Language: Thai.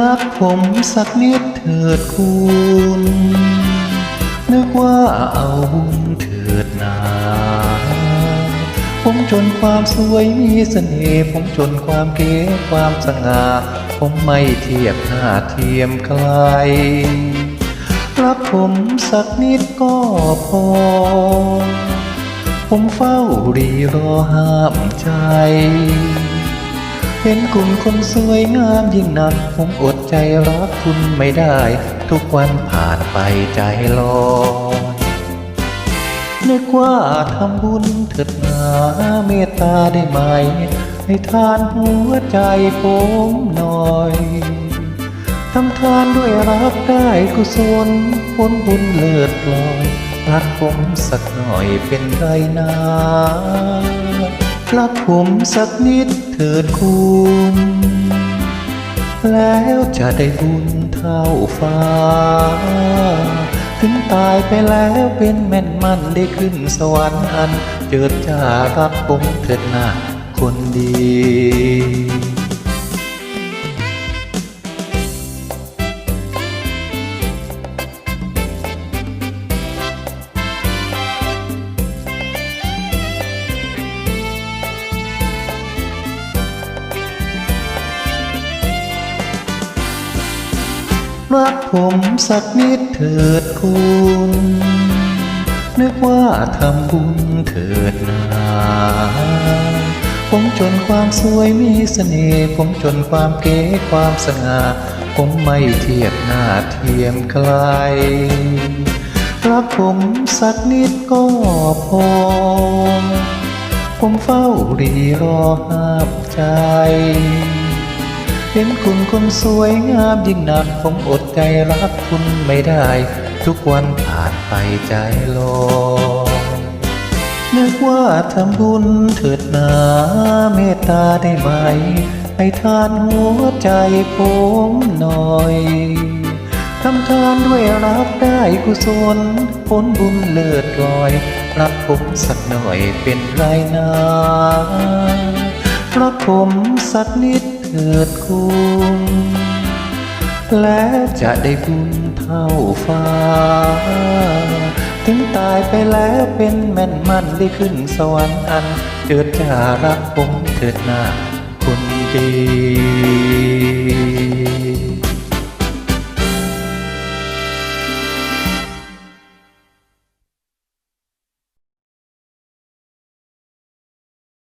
รักผมสักนิดเถิดคุณนึกว่าเอาบุญเถิดนา ผมจนความสวยมีเสน่ห์ผมจนความเก๋ความสง่าผมไม่เทียบหน้าเทียมใครรักผมสักนิดก็พอ ผมเฝ้ารีรอห้ามใจ เห็นคุณคนสวยงามยิ่งนักผมอดใจรักคุณไม่ได้ ทุกวันผ่านไปใจลอยนึกว่าทำบุญเถิดนาเมตตาได้ไหม ให้ทานหัวใจผมหน่อยทำทานด้วยรักได้กุศลผลบุญเลิศลอย รักผมสักหน่อยเป็นไรนารักผมสักนิดเถิดคุณแล้วจะได้บุญเท่าฟ้า ถึงตายไปแล้วเป็นแม่นมันได้ขึ้นสวรรค์อัน เจิดจ้ารับผมเถิดหน้าคนดี รักผมสักนิดเถิดคุณนึกว่าทำบุญเถิดนาผมจนความสวยมีเสน่ห์ผมจนความเก๋ความสง่าผมไม่เทียบหน้าเทียมใครรักผมสักนิดก็พอ ผมเฝ้ารีรอห้ามใจ เห็นคุณคนสวยงามยิ่งนักผมอดใจรักคุณไม่ได้ ทุกวันผ่านไปใจลอยนึกว่าทำบุญเถิดนาเมตตาได้ไหม ให้ทานหัวใจผมหน่อยทำทานด้วยรักได้กุศลผลบุญเลิศลอย รักผมสักหน่อยเป็นไรนารักผมสักนิด เถิดคุณและจะได้บุญเท่าฟ้า ถึงตายไปแล้วเป็นแม่นมันได้ขึ้นสวรรค์อัน เกิดจะรักผมเถิดหน้าคนดี